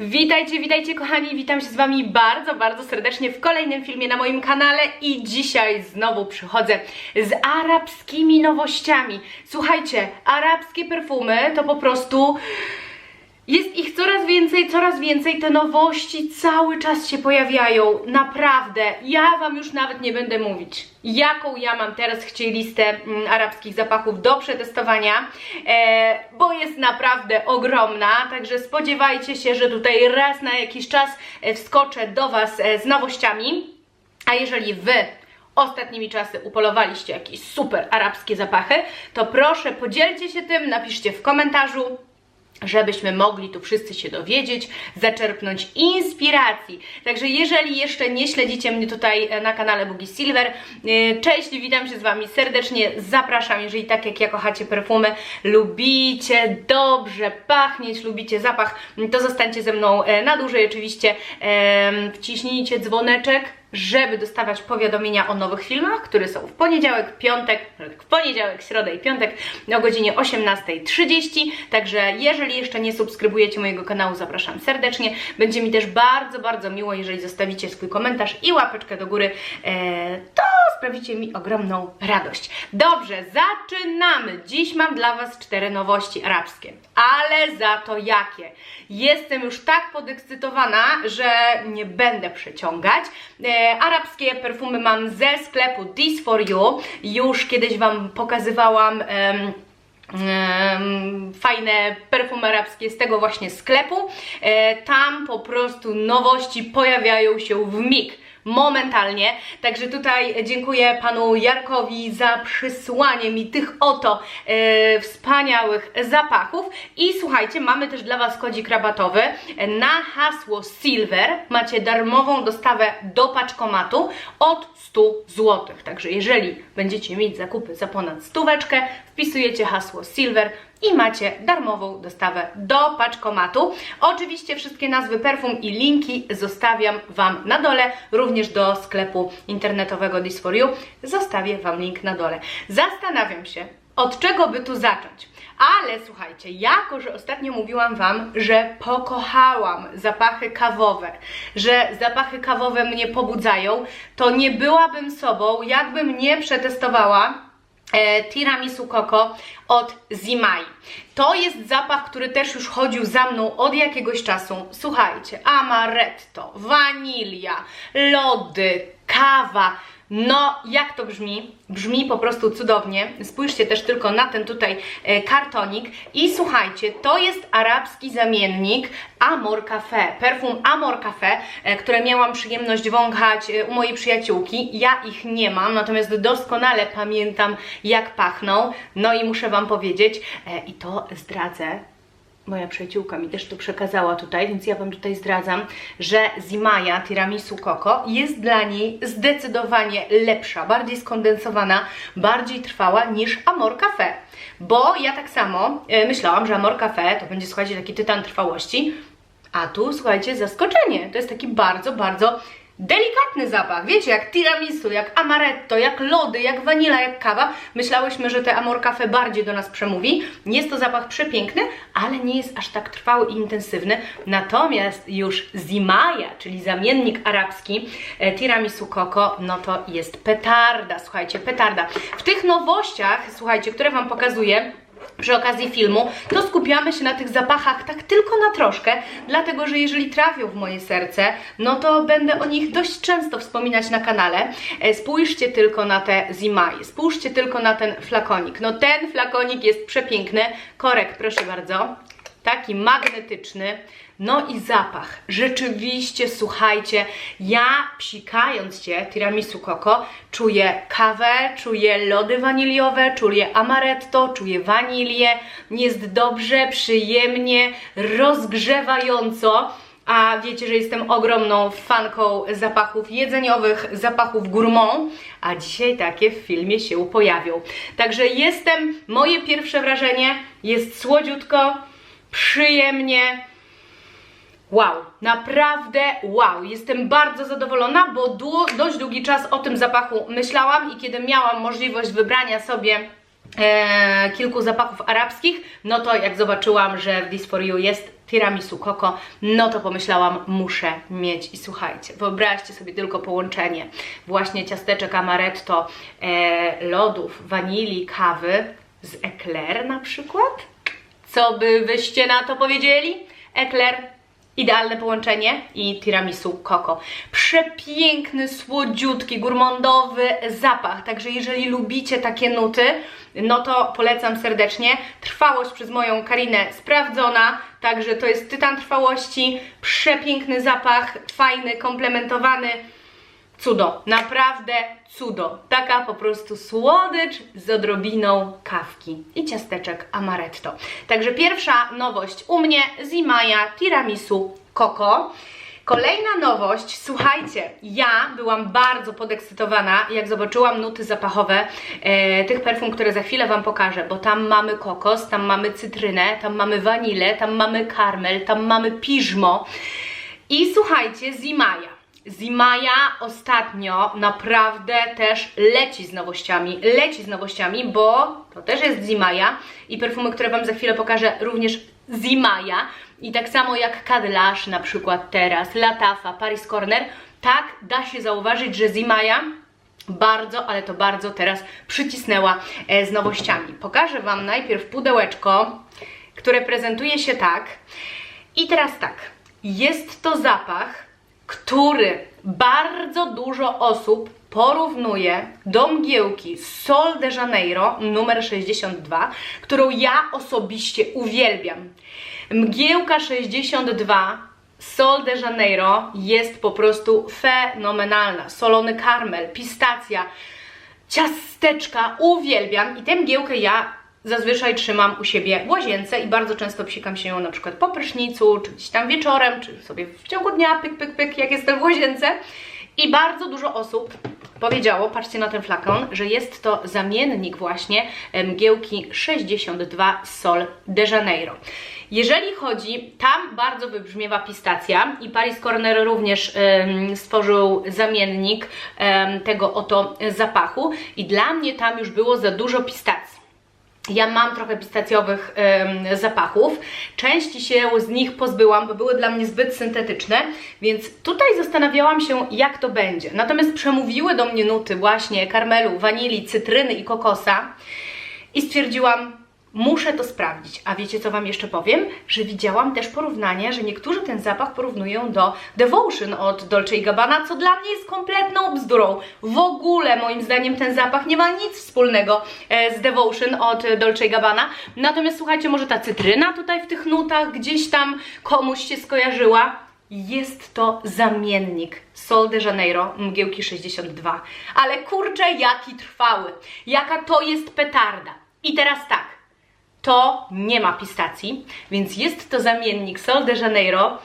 Witajcie, witajcie kochani, witam się z wami bardzo, bardzo serdecznie w kolejnym filmie na moim kanale i dzisiaj znowu przychodzę z arabskimi nowościami. Słuchajcie, arabskie perfumy to po prostu... Jest ich coraz więcej, coraz więcej, te nowości cały czas się pojawiają, naprawdę. Ja Wam już nawet nie będę mówić, jaką ja mam teraz chcielistę mm, arabskich zapachów do przetestowania, e, bo jest naprawdę ogromna, także spodziewajcie się, że tutaj raz na jakiś czas e, wskoczę do Was e, z nowościami, a jeżeli Wy ostatnimi czasy upolowaliście jakieś super arabskie zapachy, to proszę podzielcie się tym, napiszcie w komentarzu, żebyśmy mogli tu wszyscy się dowiedzieć, zaczerpnąć inspiracji. Także jeżeli jeszcze nie śledzicie mnie tutaj e, na kanale Bugi Silver, e, cześć, witam się z Wami serdecznie, zapraszam, jeżeli tak jak ja kochacie perfumy, lubicie dobrze pachnieć, lubicie zapach, to zostańcie ze mną e, na dłużej oczywiście, wciśnijcie dzwoneczek, żeby dostawać powiadomienia o nowych filmach, które są w poniedziałek, piątek, w poniedziałek, środę i piątek o godzinie 18.30. Także jeżeli jeszcze nie subskrybujecie mojego kanału, zapraszam serdecznie. Będzie mi też bardzo, bardzo miło, jeżeli zostawicie swój komentarz i łapeczkę do góry. E, to sprawicie mi ogromną radość. Dobrze, zaczynamy. Dziś mam dla Was cztery nowości arabskie, ale za to jakie? Jestem już tak podekscytowana, że nie będę przeciągać. E, arabskie perfumy mam ze sklepu This For You. Już kiedyś Wam pokazywałam. fajne perfumy arabskie z tego właśnie sklepu. E, tam po prostu nowości pojawiają się w mig momentalnie. Także tutaj dziękuję panu Jarkowi za przysłanie mi tych oto e, wspaniałych zapachów. I słuchajcie, mamy też dla Was kodzik rabatowy na hasło Silver. Macie darmową dostawę do paczkomatu od 100 zł. Także jeżeli będziecie mieć zakupy za ponad stóweczkę, wpisujecie hasło Silver i macie darmową dostawę do paczkomatu. Oczywiście wszystkie nazwy perfum i linki zostawiam Wam na dole, również do sklepu internetowego This For You. Zostawię Wam link na dole. Zastanawiam się, od czego by tu zacząć. Ale słuchajcie, jako że ostatnio mówiłam Wam, że pokochałam zapachy kawowe, że zapachy kawowe mnie pobudzają, to nie byłabym sobą, jakbym nie przetestowała tiramisu coco od Zimai. To jest zapach, który też już chodził za mną od jakiegoś czasu. Słuchajcie, amaretto, wanilia, lody, kawa. No, jak to brzmi? Brzmi po prostu cudownie. Spójrzcie też tylko na ten tutaj e, kartonik. I słuchajcie, to jest arabski zamiennik Amor Cafe. Perfum Amor Cafe, e, które miałam przyjemność wąchać e, u mojej przyjaciółki. Ja ich nie mam, natomiast doskonale pamiętam, jak pachną. No i muszę Wam powiedzieć, i to zdradzę, moja przyjaciółka mi też to przekazała tutaj, więc ja Wam tutaj zdradzam, że Zimaya Tiramisu Coco jest dla niej zdecydowanie lepsza, bardziej skondensowana, bardziej trwała niż Amor Cafe. Bo ja tak samo e, myślałam, że Amor Cafe to będzie, słuchajcie, taki tytan trwałości, a tu, słuchajcie, zaskoczenie. To jest taki bardzo, bardzo delikatny zapach. Wiecie, jak tiramisu, jak amaretto, jak lody, jak wanila, jak kawa. Myślałyśmy, że te Amor Cafe bardziej do nas przemówi. Jest to zapach przepiękny, ale nie jest aż tak trwały i intensywny. Natomiast już Zimaya, czyli zamiennik arabski e, tiramisu coco, no to jest petarda. Słuchajcie, petarda. W tych nowościach, słuchajcie, które Wam pokazuję, przy okazji filmu, to skupiamy się na tych zapachach tak tylko na troszkę, dlatego że jeżeli trafią w moje serce, no to będę o nich dość często wspominać na kanale. E, Spójrzcie tylko na te Zimaje, spójrzcie tylko na ten flakonik. No ten flakonik jest przepiękny. Korek, proszę bardzo. Taki magnetyczny. No i zapach. Rzeczywiście, słuchajcie, ja psikając się tiramisu coco, czuję kawę, czuję lody waniliowe, czuję amaretto, czuję wanilię. Jest dobrze, przyjemnie, rozgrzewająco. A wiecie, że jestem ogromną fanką zapachów jedzeniowych, zapachów gourmand, a dzisiaj takie w filmie się pojawią. Także jestem, moje pierwsze wrażenie jest słodziutko, przyjemnie, Wow, naprawdę wow. Jestem bardzo zadowolona, bo dość długi czas o tym zapachu myślałam i kiedy miałam możliwość wybrania sobie e, kilku zapachów arabskich, no to jak zobaczyłam, że w This For You jest tiramisu koko, no to pomyślałam, muszę mieć. I słuchajcie, wyobraźcie sobie tylko połączenie właśnie ciasteczek amaretto, e, lodów, wanilii, kawy z eclair na przykład. Co by wyście na to powiedzieli? Eclair Idealne połączenie i tiramisu koko. Przepiękny, słodziutki, gourmandowy zapach. Także jeżeli lubicie takie nuty, no to polecam serdecznie. Trwałość przez moją Karinę sprawdzona, także to jest tytan trwałości. Przepiękny zapach, fajny, komplementowany. Cudo, naprawdę cudo. Taka po prostu słodycz z odrobiną kawki i ciasteczek amaretto. Także pierwsza nowość u mnie Zimaja tiramisu koko. Kolejna nowość, słuchajcie, ja byłam bardzo podekscytowana, jak zobaczyłam nuty zapachowe e, tych perfum, które za chwilę Wam pokażę, bo tam mamy kokos, tam mamy cytrynę, tam mamy wanilę, tam mamy karmel, tam mamy piżmo. I słuchajcie, Zimaja. Zimaja ostatnio naprawdę też leci z nowościami, leci z nowościami, bo to też jest Zimaja i perfumy, które Wam za chwilę pokażę, również Zimaja. I tak samo jak Cadelash na przykład teraz, Latafa, Paris Corner, tak da się zauważyć, że Zimaja bardzo, ale to bardzo teraz przycisnęła e, z nowościami. Pokażę Wam najpierw pudełeczko, które prezentuje się tak. I teraz tak, jest to zapach który bardzo dużo osób porównuje do mgiełki Sol de Janeiro numer 62, którą ja osobiście uwielbiam. Mgiełka 62 Sol de Janeiro jest po prostu fenomenalna. Solony karmel, pistacja, ciasteczka, uwielbiam i tę mgiełkę ja zazwyczaj trzymam u siebie w łazience i bardzo często psikam się ją na przykład po prysznicu, czy gdzieś tam wieczorem, czy sobie w ciągu dnia, pyk, pyk, pyk, jak jestem w łazience. I bardzo dużo osób powiedziało, patrzcie na ten flakon, że jest to zamiennik właśnie mgiełki 62 Sol de Janeiro. Jeżeli chodzi, tam bardzo wybrzmiewa pistacja i Paris Corner również um, stworzył zamiennik um, tego oto zapachu i dla mnie tam już było za dużo pistacji. Ja mam trochę pistacjowych ym, zapachów. Części się z nich pozbyłam, bo były dla mnie zbyt syntetyczne, więc tutaj zastanawiałam się, jak to będzie. Natomiast przemówiły do mnie nuty właśnie karmelu, wanilii, cytryny i kokosa i stwierdziłam, Muszę to sprawdzić. A wiecie, co Wam jeszcze powiem? Że widziałam też porównania, że niektórzy ten zapach porównują do Devotion od Dolce Gabbana, co dla mnie jest kompletną bzdurą. W ogóle, moim zdaniem, ten zapach nie ma nic wspólnego e, z Devotion od Dolce Gabbana. Natomiast słuchajcie, może ta cytryna tutaj w tych nutach gdzieś tam komuś się skojarzyła. Jest to zamiennik Sol de Janeiro mgiełki 62. Ale kurczę, jaki trwały. Jaka to jest petarda. I teraz tak to nie ma pistacji, więc jest to zamiennik Sol de Janeiro,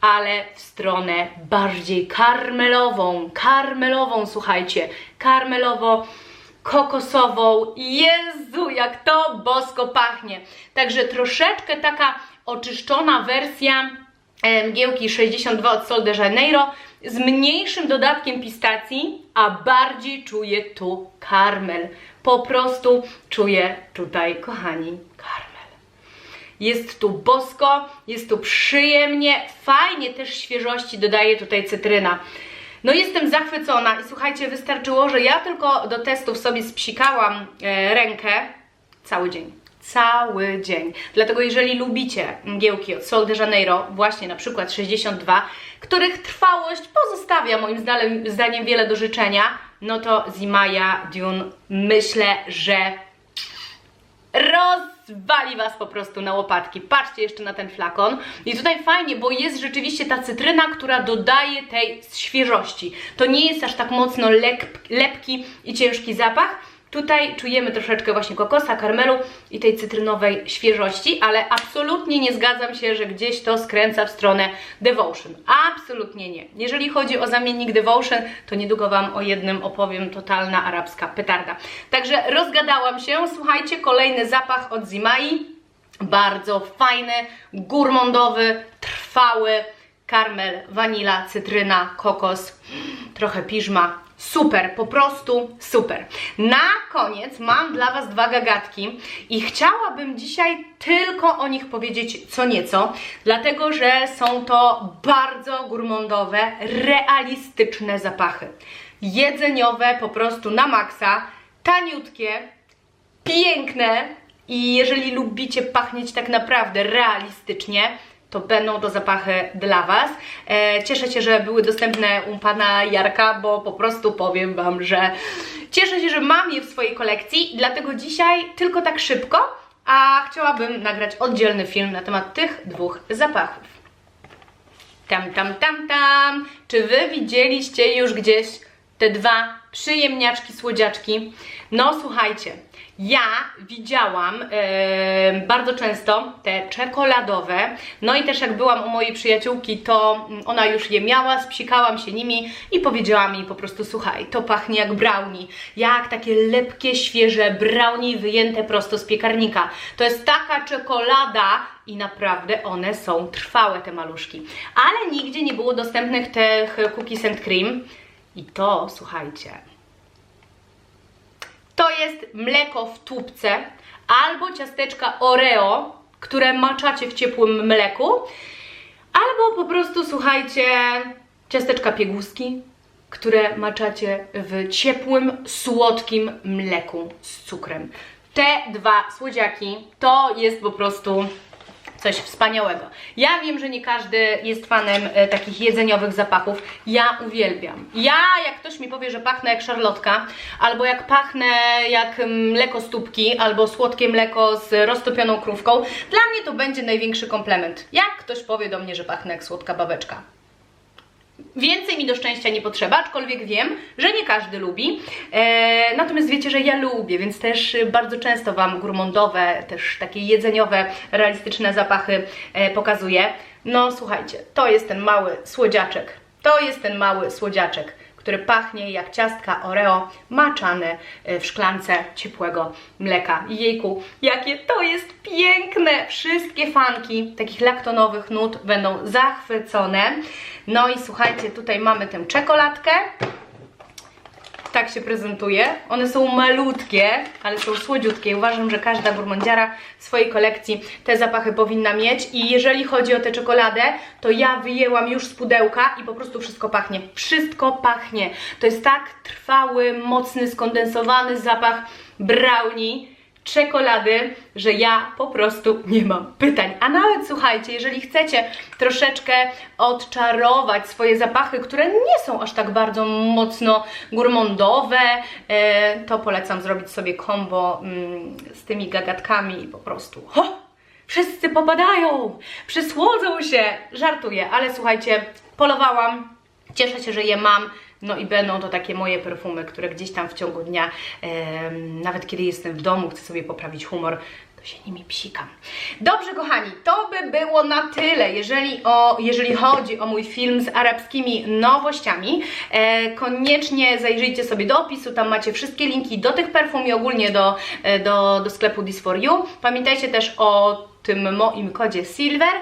ale w stronę bardziej karmelową, karmelową, słuchajcie, karmelowo kokosową. Jezu, jak to bosko pachnie. Także troszeczkę taka oczyszczona wersja mgiełki 62 od Sol de Janeiro z mniejszym dodatkiem pistacji, a bardziej czuję tu karmel. Po prostu czuję tutaj, kochani, karmel. Jest tu bosko, jest tu przyjemnie, fajnie też świeżości dodaje tutaj cytryna. No jestem zachwycona i słuchajcie, wystarczyło, że ja tylko do testów sobie spsikałam e, rękę cały dzień cały dzień. Dlatego jeżeli lubicie mgiełki od Sol de Janeiro, właśnie na przykład 62, których trwałość pozostawia moim zdaniem, wiele do życzenia, no to Zimaya Dune myślę, że rozwali Was po prostu na łopatki. Patrzcie jeszcze na ten flakon. I tutaj fajnie, bo jest rzeczywiście ta cytryna, która dodaje tej świeżości. To nie jest aż tak mocno lep, lepki i ciężki zapach, Tutaj czujemy troszeczkę właśnie kokosa, karmelu i tej cytrynowej świeżości, ale absolutnie nie zgadzam się, że gdzieś to skręca w stronę Devotion. Absolutnie nie. Jeżeli chodzi o zamiennik Devotion, to niedługo Wam o jednym opowiem, totalna arabska petarda. Także rozgadałam się, słuchajcie, kolejny zapach od Zimai, bardzo fajny, gourmandowy, trwały, karmel, wanila, cytryna, kokos, trochę piżma. Super, po prostu super. Na koniec mam dla Was dwa gagatki i chciałabym dzisiaj tylko o nich powiedzieć co nieco, dlatego że są to bardzo gurmondowe, realistyczne zapachy. Jedzeniowe po prostu na maksa, taniutkie, piękne i jeżeli lubicie pachnieć tak naprawdę realistycznie, to będą to zapachy dla Was. E, cieszę się, że były dostępne u Pana Jarka, bo po prostu powiem Wam, że cieszę się, że mam je w swojej kolekcji, dlatego dzisiaj tylko tak szybko, a chciałabym nagrać oddzielny film na temat tych dwóch zapachów. Tam, tam, tam, tam. Czy Wy widzieliście już gdzieś te dwa przyjemniaczki, słodziaczki? No słuchajcie, ja widziałam e, bardzo często te czekoladowe, no i też jak byłam u mojej przyjaciółki, to mm, ona już je miała, spsikałam się nimi i powiedziała mi po prostu, słuchaj, to pachnie jak brownie, jak takie lepkie, świeże brownie wyjęte prosto z piekarnika. To jest taka czekolada i naprawdę one są trwałe, te maluszki. Ale nigdzie nie było dostępnych tych cookies and cream i to, słuchajcie, to jest mleko w tubce albo ciasteczka Oreo, które maczacie w ciepłym mleku, albo po prostu słuchajcie, ciasteczka pieguski, które maczacie w ciepłym, słodkim mleku z cukrem. Te dwa słodziaki to jest po prostu coś wspaniałego. Ja wiem, że nie każdy jest fanem e, takich jedzeniowych zapachów. Ja uwielbiam. Ja, jak ktoś mi powie, że pachnę jak szarlotka, albo jak pachnę jak mleko z tubki, albo słodkie mleko z roztopioną krówką, dla mnie to będzie największy komplement. Jak ktoś powie do mnie, że pachnę jak słodka babeczka. Więcej mi do szczęścia nie potrzeba, aczkolwiek wiem, że nie każdy lubi. E, natomiast wiecie, że ja lubię, więc też bardzo często Wam gurmondowe, też takie jedzeniowe, realistyczne zapachy e, pokazuję. No słuchajcie, to jest ten mały słodziaczek. To jest ten mały słodziaczek, który pachnie jak ciastka Oreo maczane w szklance ciepłego mleka. Jejku, jakie to jest piękne! Wszystkie fanki takich laktonowych nut będą zachwycone. No i słuchajcie, tutaj mamy tę czekoladkę. Tak się prezentuje. One są malutkie, ale są słodziutkie. Uważam, że każda gurmandziara w swojej kolekcji te zapachy powinna mieć. I jeżeli chodzi o tę czekoladę, to ja wyjęłam już z pudełka i po prostu wszystko pachnie. Wszystko pachnie. To jest tak trwały, mocny, skondensowany zapach brownie czekolady, że ja po prostu nie mam pytań. A nawet słuchajcie, jeżeli chcecie troszeczkę odczarować swoje zapachy, które nie są aż tak bardzo mocno gourmandowe, e, to polecam zrobić sobie combo mm, z tymi gagatkami i po prostu ho! Wszyscy popadają, przysłodzą się, żartuję, ale słuchajcie, polowałam, cieszę się, że je mam, no i będą to takie moje perfumy, które gdzieś tam w ciągu dnia, em, nawet kiedy jestem w domu, chcę sobie poprawić humor, to się nimi psikam. Dobrze, kochani, to by było na tyle, jeżeli, o, jeżeli chodzi o mój film z arabskimi nowościami. E, koniecznie zajrzyjcie sobie do opisu, tam macie wszystkie linki do tych perfum i ogólnie do, e, do, do sklepu This For You. Pamiętajcie też o tym moim kodzie Silver,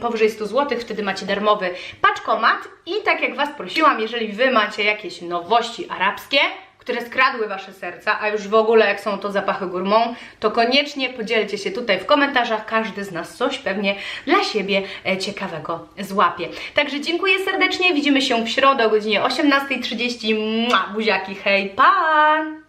powyżej 100 zł, wtedy macie darmowy paczkomat i tak jak Was prosiłam, jeżeli Wy macie jakieś nowości arabskie, które skradły Wasze serca, a już w ogóle jak są to zapachy gourmand, to koniecznie podzielcie się tutaj w komentarzach, każdy z nas coś pewnie dla siebie e, ciekawego złapie. Także dziękuję serdecznie, widzimy się w środę o godzinie 18.30, Mua, buziaki, hej, pa!